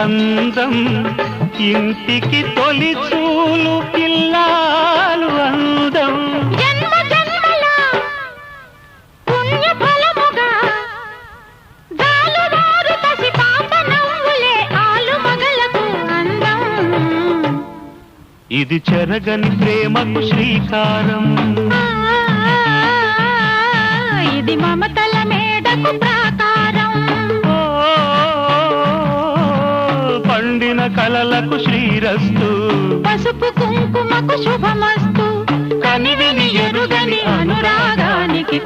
అందం ఇంటికి తొలి చూలు పిల్లాలు అందం జన్మ జన్మల పుణ్య ఫలముగా జాలువారు పసి పాప నవ్వులే ఆలు మగలకు అందం ఇది చెరగని ప్రేమకు శ్రీకారం ఇది మమతల మేడకు ప్రాకారం పండిన కలలకు శ్రీరస్తు. పసుపు కుంకుమకు శుభమస్తు. కనివిని ఎరుగని అనురాగానికి